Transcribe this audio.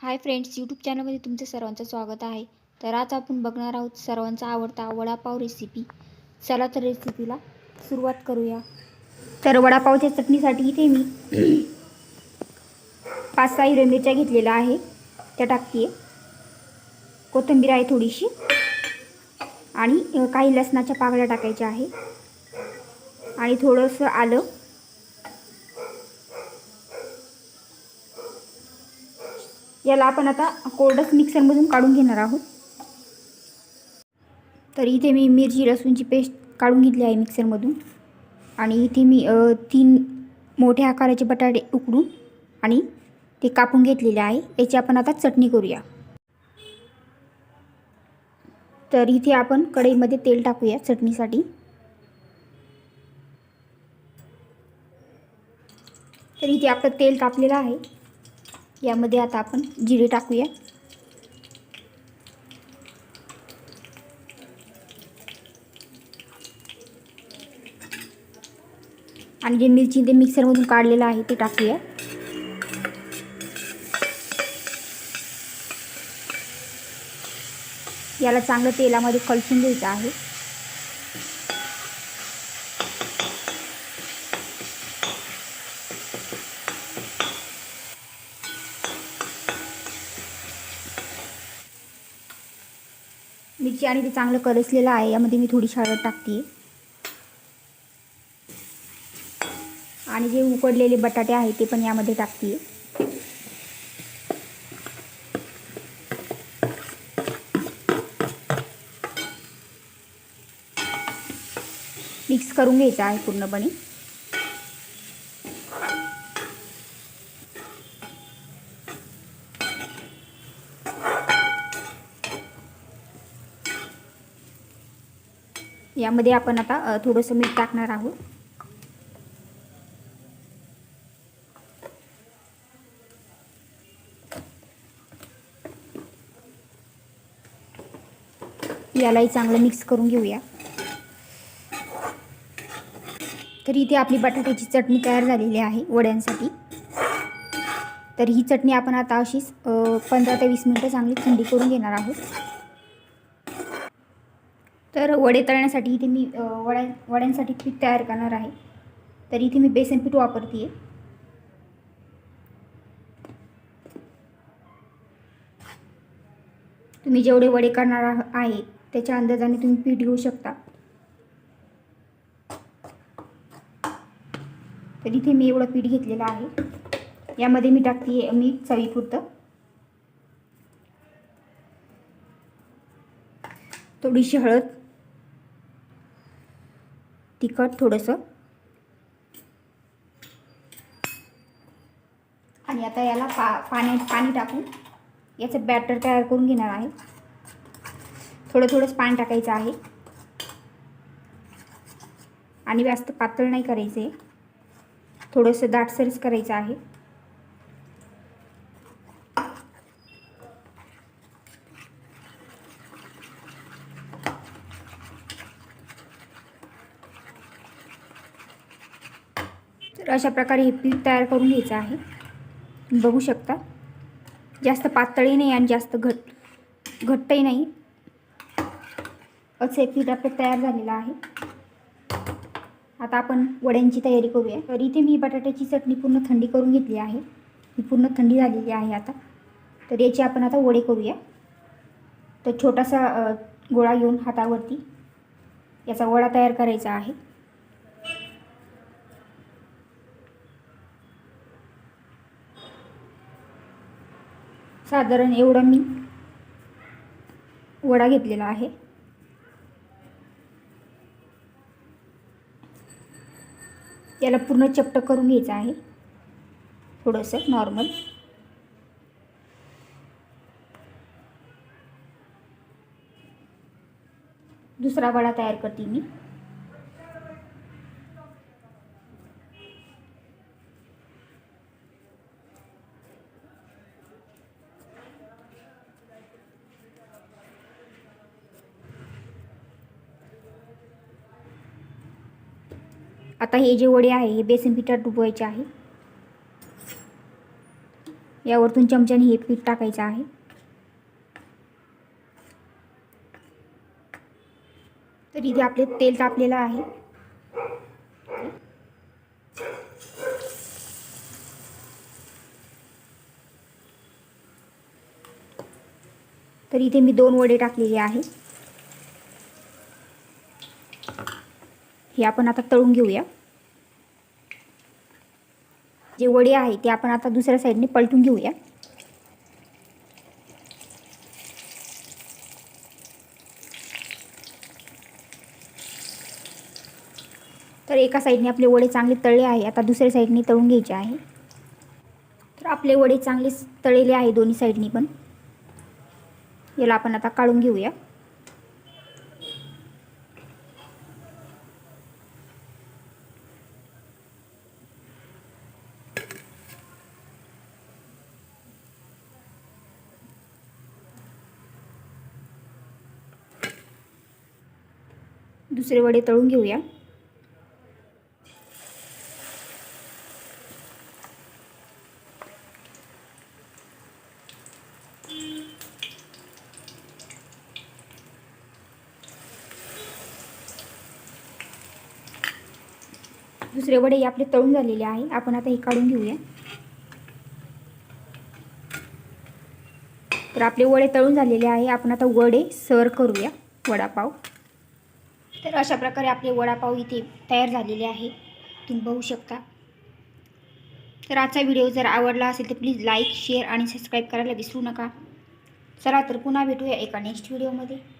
Hi friends YouTube चॅनलमध्ये तुमचं सर्वांचं स्वागत आहे. तर आज आपण बघणार आहोत सर्वांचा आवडता वडापाव रेसिपी चला तर रेसिपीला सुरुवात करूया. तर वडापावच्या चटणीसाठी इथे मी पाच सहा हिरव्या मिरच्या घेतलेल्या आहे. त्या टाकते कोथिंबीर आहे थोडीशी. आणि काही लसणाच्या पाकळ्या टाकायच्या आहे. आणि थोडंसं आलं याला आपण आता कोरडंच मिक्सरमधून काढून घेणार आहोत. तर इथे मी मिरची लसूणची पेस्ट काढून घेतली आहे मिक्सरमधून. आणि इथे मी तीन मोठ्या आकाराचे बटाटे उकडून आणि ते कापून घेतलेले आहे. याची आपण आता चटणी करूया. तर इथे आपण कढईमध्ये तेल टाकूया चटणीसाठी. तर इथे आपलं तेल तापलेलं आहे. यामध्ये आता आपण जिरे टाकूया. आणि जे मिरची ते मिक्सरमधून काढलेलं आहे ते टाकूया. याला चांगलं तेलामध्ये कलसून घ्यायचं आहे. मिरची आणि ते चांगलं करसलेलं आहे यामध्ये मी थोडी हळद टाकते आणि जे उकडलेले बटाटे आहे ते पण यामध्ये टाकते मिक्स करून घ्यायचं आहे पूर्णपणे. यामध्ये आपण आता थोडंसं मीठ टाकणार आहोत. यालाही चांगलं मिक्स करून घेऊया. तर इथे आपली बटाट्याची चटणी तयार झालेली आहे वड्यांसाठी. तर ही चटणी आपण आता अशीच पंधरा ते वीस मिनटं चांगली थंडी करून घेणार आहोत. तर वडे तळण्यासाठी इथे मी वड्या वड्यांसाठी पीठ तयार करणार आहे. तर इथे मी बेसन पीठ वापरते आहे तुम्ही जेवढे वडे करणार आहे त्याच्या अंदाजाने तुम्ही पीठ घेऊ शकता. तर इथे मी एवढं पीठ घेतलेलं आहे. यामध्ये मी टाकते मी चवीपुरतं. थोडीशी हळद. तिखट थोडंसं. आणि आता याला पा पाण्यात पाणी टाकून याचं बॅटर तयार करून घेणार आहे. थोडं थोडंच पाणी टाकायचं आहे. आणि जास्त पातळ नाही करायचं आहे थोडंसं दाटसरच करायचं आहे. तर अशा प्रकारे हे पीठ तयार करून घ्यायचं आहे. बघू शकता. जास्त पातळही नाही आणि जास्त घट घट्टही नाही. असं हे पीठ आपलं तयार झालेलं आहे. आता आपण वड्यांची तयारी करूया. तर इथे मी बटाट्याची चटणी पूर्ण थंडी करून घेतली आहे. ही पूर्ण थंडी झालेली आहे आता. तर याची आपण आता वडे करूया. तर छोटासा गोळा घेऊन हातावरती याचा वडा तयार करायचा आहे. साधारण एवढा मी वडा घेतलेला आहे. याला पूर्ण चपट करून घ्यायचं आहे. थोडंसं नॉर्मल दुसरा वडा तयार करते मी. आता हे जे वडे हे बेसन पिठात डुबवायचे आहे. यावरतून चमच्याने हे पीठ टाकायचं आहे. तर इथे आपले तेल तापलेलं आहे. तर इथे मी दोन वडे टाकलेले आहे हे आपण आता तळून घेऊया. जे वडे आहे ते आपण आता दुसऱ्या साईडने पलटून घेऊया. तर एका साईडने आपले वडे चांगले तळले आहे आता दुसऱ्या साईडने तळून घ्यायचे आहे. तर आपले वडे चांगले तळलेले आहे दोन्ही साईडनी पण. याला आपण आता काढून घेऊया. दुसरे वडे तळून घेऊया. दुसरे वडे आपले तळून झालेले आहे. आपण आता हे काढून घेऊया. तर आपले वडे तळून झालेले आहे. आपण आता वडे सर करूया. वडापाव. तर अशा प्रकारे आपले वडापाव इथे तयार झालेले आहे. तुम्ही बघू शकता. तर आजचा व्हिडिओ जर आवडला असेल तर प्लीज लाईक शेअर आणि सबस्क्राईब करायला विसरू नका. चला तर पुन्हा भेटूया एका नेक्स्ट व्हिडिओमध्ये